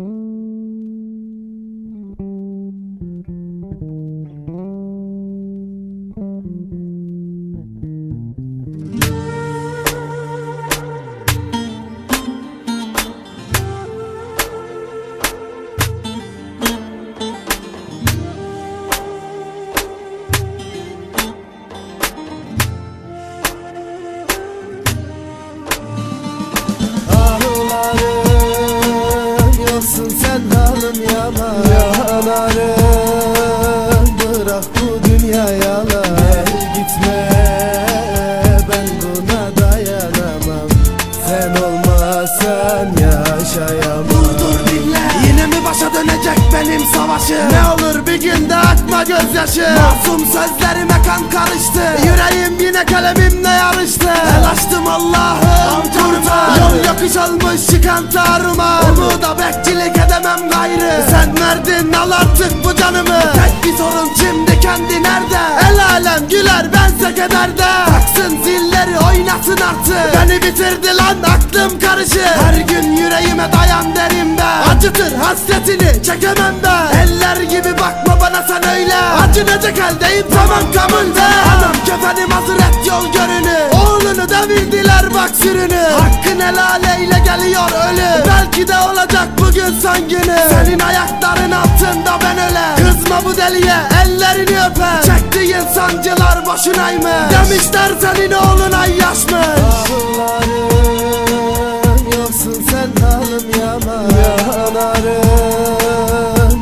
Ağlarım sen halım yalan Yanarım bırak bu dünya yalan. Gel gitme ben buna dayanamam. Sen olmasan yaşayamam. Dur dinle. Yine mi başa dönecek benim savaşım? Ne olur bir günde akma gözyaşı. Masum sözlerime kan karıştı. Yüreğim yine kalemimle yarıştı. El açtım Allah'ım kurtar. Yol yokuş olmuş çıkan taruma Umuda bekçilik edemem gayrı. Sen verdin al artık bu canımı. Tek bir sorun şimdi kendi nerede? El alem güler bense kederde. Taksın zilleri oynasın artık. Beni bitirdi lan aklım karışır Her gün yüreğime dayan derim ben Acıtır hasretini çekemem ben Eller gibi bakma bana sen öyle. Acınacak haldeyim tamam kabul de. Anam kefenim hazır et yol görünü Oğlunu devirdiler bak sürünü. Hakkın helal eyle geliyor ölüm Belki de olacak bugün son günü. Senin ayakların altında ben öyle Kızma bu deliye ellerini öper Çektiğin sancılar boşunaymış Demişler senin oğluna yaş mı Ağlarım yoksun sen halım yaman Yanarım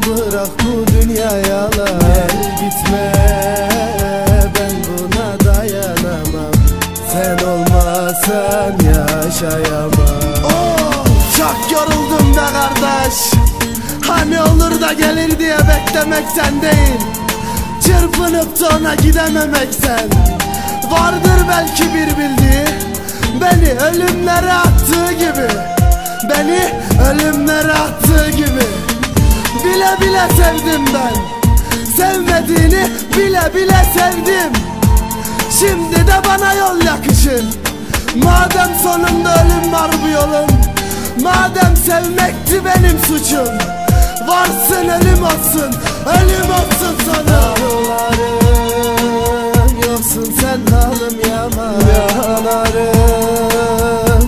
bırak bu dünya yalan Gel gitme ben buna dayanamam. Sen olmasan yaşayamam. Oh, Çok yoruldum da kardeş. Hani olur da gelir diye beklemekten değil. Çırpınıp da gidememekten. Vardır belki bir bildiği. Beni ölümlere attığı gibi. Beni ölümlere attığı gibi. Bile bile sevdim ben. Sevmediğini bile bile sevdim. Şimdi de bana Madem sonunda ölüm var bu yolun Madem sevmekti benim suçum Varsın ölüm olsun Ölüm olsun sana. Ağlarım Yoksun sen halım yaman Yanarım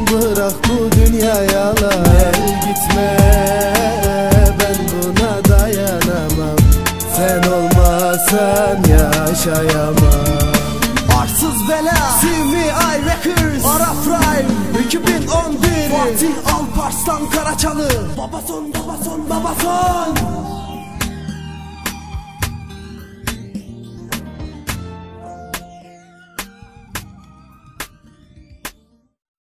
Bırak bu dünya yalan. Gel gitme Ben buna dayanamam. Sen olmasan yaşayamam Arsız bela CMI Records Ara Prime 2011 Fatih Alparslan Karaçalı. Babason babason babason